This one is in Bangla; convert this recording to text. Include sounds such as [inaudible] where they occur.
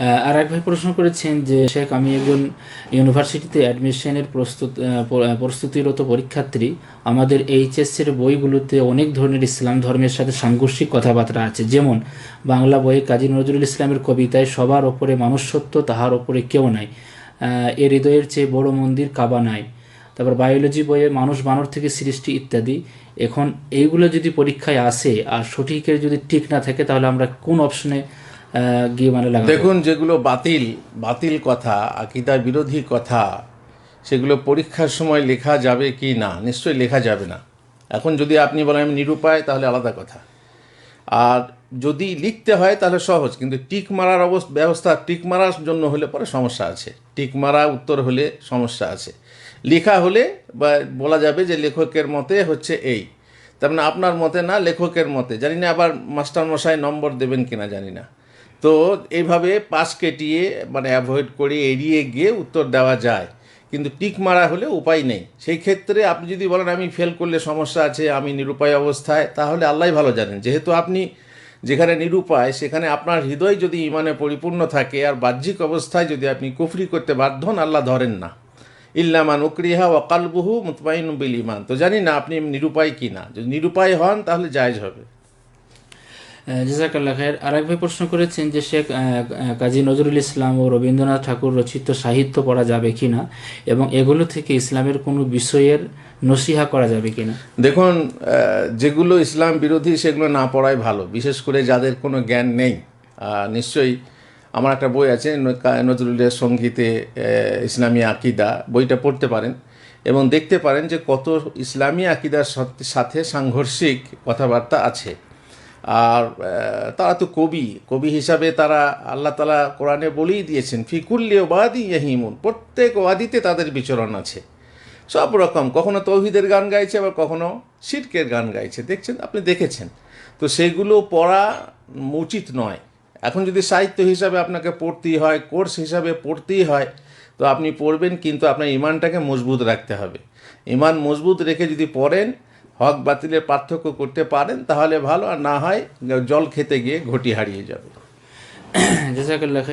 আর এক ভাই প্রশ্ন করেছেন যে, শেখ, আমি একজন ইউনিভার্সিটিতে অ্যাডমিশনের প্রস্তুত প্রস্তুতিরত পরীক্ষার্থী। আমাদের এইচএসসির বইগুলোতে অনেক ধরনের ইসলাম ধর্মের সাথে সাংঘর্ষিক কথাবার্তা আছে। যেমন, বাংলা বইয়ে কাজী নজরুল ইসলামের কবিতায়, সবার ওপরে মানুষ সত্য তাহার ওপরে কেউ নাই। এ হৃদয়ের চেয়ে বড় মন্দির কাবা নাই। তারপর বায়োলজি বইয়ে মানুষ বানর থেকে সৃষ্টি ইত্যাদি। এখন এইগুলো যদি পরীক্ষায় আসে, আর সঠিকের যদি ঠিক না থাকে, তাহলে আমরা কোন অপশনে গিয়ে মানে দেখুন, যেগুলো বাতিল বাতিল কথা আকিদা বিরোধী কথা, সেগুলো পরীক্ষার সময় লেখা যাবে কি না? নিশ্চয়ই লেখা যাবে না। এখন যদি আপনি বলেন আমি নিরুপায়, তাহলে আলাদা কথা। আর যদি লিখতে হয়, তাহলে সহজ। কিন্তু টিক মারার অবস্থা ব্যবস্থা টিক মারার জন্য হলে পরে সমস্যা আছে। টিক মারা উত্তর হলে সমস্যা আছে। লেখা হলে বা বলা যাবে যে লেখকের মতে হচ্ছে এই। তার মানে আপনার মতে না, লেখকের মতে। জানি না আবার মাস্টার মশাই নম্বর দেবেন কিনা, জানি না। তো এইভাবে পাশ কেটিয়ে মানে অ্যাভয়েড করে এড়িয়ে গিয়ে উত্তর দেওয়া যায়। কিন্তু টিক মারা হলে উপায় নেই। সেই ক্ষেত্রে আপনি যদি বলেন, আমি ফেল করলে সমস্যা আছে, আমি নিরুপায় অবস্থায়, তাহলে আল্লাহ ভালো জানেন। যেহেতু আপনি যেখানে নিরুপায়, সেখানে আপনার হৃদয় যদি ইমানে পরিপূর্ণ থাকে, আর বাহ্যিক অবস্থায় যদি আপনি কুফরি করতে বাধ্য হন, আল্লাহ ধরেন না। ইল্লামান উকরিহা ওয়াকালবুহু মুতমাইন বিল ইমান তো জানি না আপনি নিরুপায় কি না যদি নিরুপায় হন, তাহলে জায়জ হবে। জাজাকাল্লাহ খায়ের আর এক ভাই প্রশ্ন করেছেন যে শেখ কাজী নজরুল ইসলাম ও রবীন্দ্রনাথ ঠাকুর রচিত সাহিত্য পড়া যাবে কিনা এবং এগুলো থেকে ইসলামের কোনো বিষয়ের নসিহা করা যাবে কিনা? দেখুন যেগুলো ইসলাম বিরোধী সেগুলো না পড়াই ভালো, বিশেষ করে যাদের কোনো জ্ঞান নেই। নিশ্চয়ই আমার একটা বই আছে, ন- নজরুলের সঙ্গীতে ইসলামী আকিদা, বইটা পড়তে পারেন এবং দেখতে পারেন যে কত ইসলামী আকিদার সাথে সাংঘর্ষিক কথাবার্তা আছে। আর তারা তো কবি। কবি হিসাবে তারা আল্লাহ তালা কোরআনে বলেই দিয়েছেন ফিকুল্লি ওয়াদি ইয়াহিমুন প্রত্যেক ওয়াদিতে তাদের বিচরণ আছে। সব রকম। কখনো তৌহিদের গান গাইছে, আবার কখনো শিরকের গান গাইছে। দেখছেন, আপনি দেখেছেন। তো সেগুলো পড়া উচিত নয়। এখন যদি সাহিত্য হিসাবে আপনাকে পড়তেই হয়, কোর্স হিসাবে পড়তেই হয়, তো আপনি পড়বেন, কিন্তু আপনার ইমানটাকে মজবুত রাখতে হবে। ইমান মজবুত রেখে যদি পড়েন হক বাতিলের পার্থক্য করতে পারেন, তাহলে ভালো, আর না হয় জল খেতে গিয়ে ঘটি হারিয়ে যাবে। [coughs]